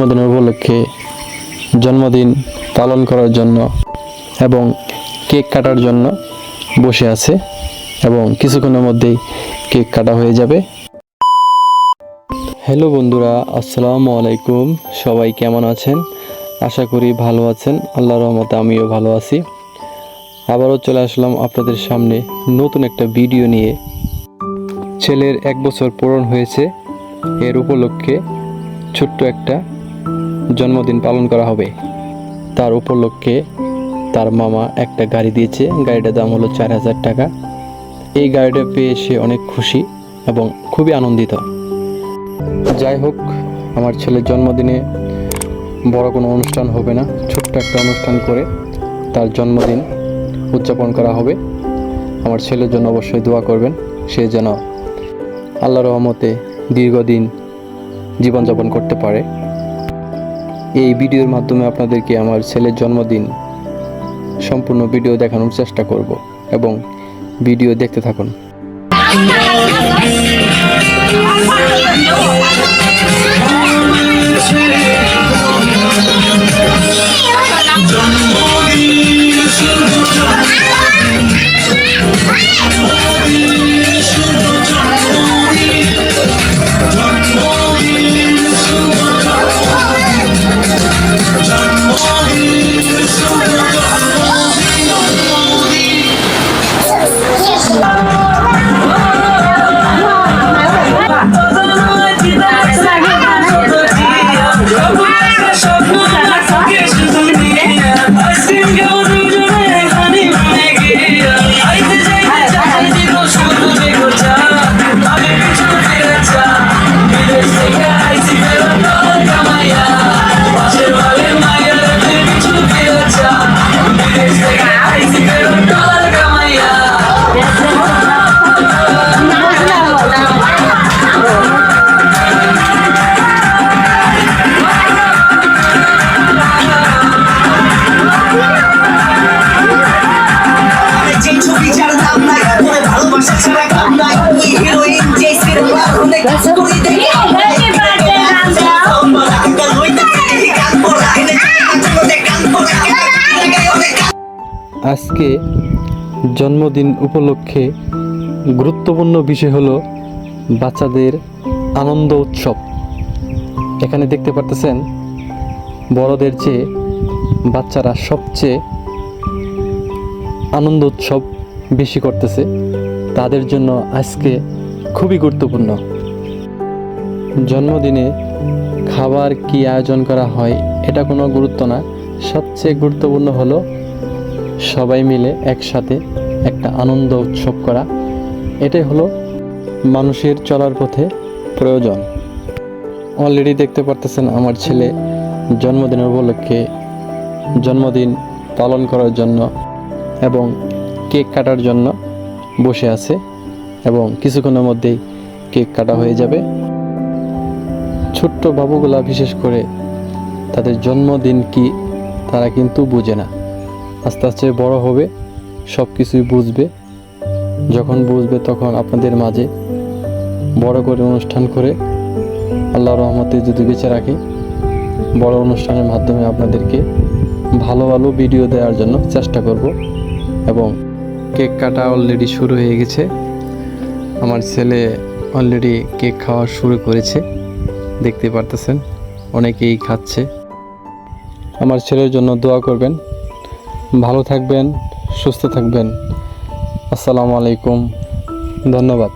জন্মদিন উপলক্ষে জন্মদিন পালন করার জন্য এবং কেক কাটার জন্য বসে আছে এবং কিছুক্ষণের মধ্যেই কেক কাটা হয়ে যাবে। হ্যালো বন্ধুরা, আসসালামু আলাইকুম। সবাই কেমন আছেন? আশা করি ভালো আছেন। আল্লাহ রহমতে আমিও ভালো আছি। আবারও চলে আসলাম আপনাদের সামনে নতুন একটা ভিডিও নিয়ে। ছেলের এক বছর পূরণ হয়েছে। এর উপলক্ষে ছোট্ট একটা জন্মদিন পালন করা হবে। তার উপলক্ষে তার মামা একটা গাড়ি দিয়েছে। গাড়িটার দাম হলো চার হাজার টাকা। এই গাড়িটা পেয়ে সে অনেক খুশি এবং খুবই আনন্দিত। যাই হোক, আমার ছেলের জন্মদিনে বড় কোনো অনুষ্ঠান হবে না। ছোট্ট একটা অনুষ্ঠান করে তার জন্মদিন উদযাপন করা হবে। আমার ছেলের জন্য অবশ্যই দোয়া করবেন। সে যেন আল্লাহ রহমতে দীর্ঘদিন জীবনযাপন করতে পারে। এই ভিডিওর মাধ্যমে আপনাদেরকে আমার ছেলের জন্মদিন সম্পূর্ণ ভিডিও দেখানোর চেষ্টা করব এবং ভিডিও দেখতে থাকুন। আজকে জন্মদিন উপলক্ষে গুরুত্বপূর্ণ বিষয় হলো বাচ্চাদের আনন্দ উৎসব। এখানে দেখতে পারতেছেন বড়দের চেয়ে বাচ্চারা সবচেয়ে আনন্দ উৎসব বেশি করতেছে। তাদের জন্য আজকে খুবই গুরুত্বপূর্ণ। জন্মদিনে খাবার কি আয়োজন করা হয়, এটা কোনো গুরুত্ব না। সবচেয়ে গুরুত্বপূর্ণ হলো সবাই মিলে একসাথে একটা আনন্দ উৎসব করা। এটাই হলো মানুষের চলার পথে প্রয়োজন। অলরেডি দেখতে পারতেছেন আমার ছেলে জন্মদিনের উপলক্ষে জন্মদিন পালন করার জন্য এবং কেক কাটার জন্য বসে আছে এবং কিছুক্ষণের মধ্যেই কেক কাটা হয়ে যাবে। ছোট্ট বাবুগুলা বিশেষ করে তাদের জন্মদিন কি তারা কিন্তু বুঝে না। আস্তে আস্তে বড় হবে সব কিছুই বুঝবে। যখন বুঝবে তখন আপনাদের মাঝে বড় করে অনুষ্ঠান করে আল্লাহ রহমতে যদি বেঁচে রাখি, বড় অনুষ্ঠানের মাধ্যমে আপনাদেরকে ভালো ভালো ভিডিও দেওয়ার জন্য চেষ্টা করব এবং কেক কাটা অলরেডি শুরু হয়ে গেছে। আমার ছেলে অলরেডি কেক খাওয়া শুরু করেছে, দেখতে পারতেছেন, অনেকেই খাচ্ছে। আমার ছেলের জন্য দোয়া করবেন। ভালো থাকবেন সুস্থ থাকবেন। আসসালামু আলাইকুম ধন্যবাদ।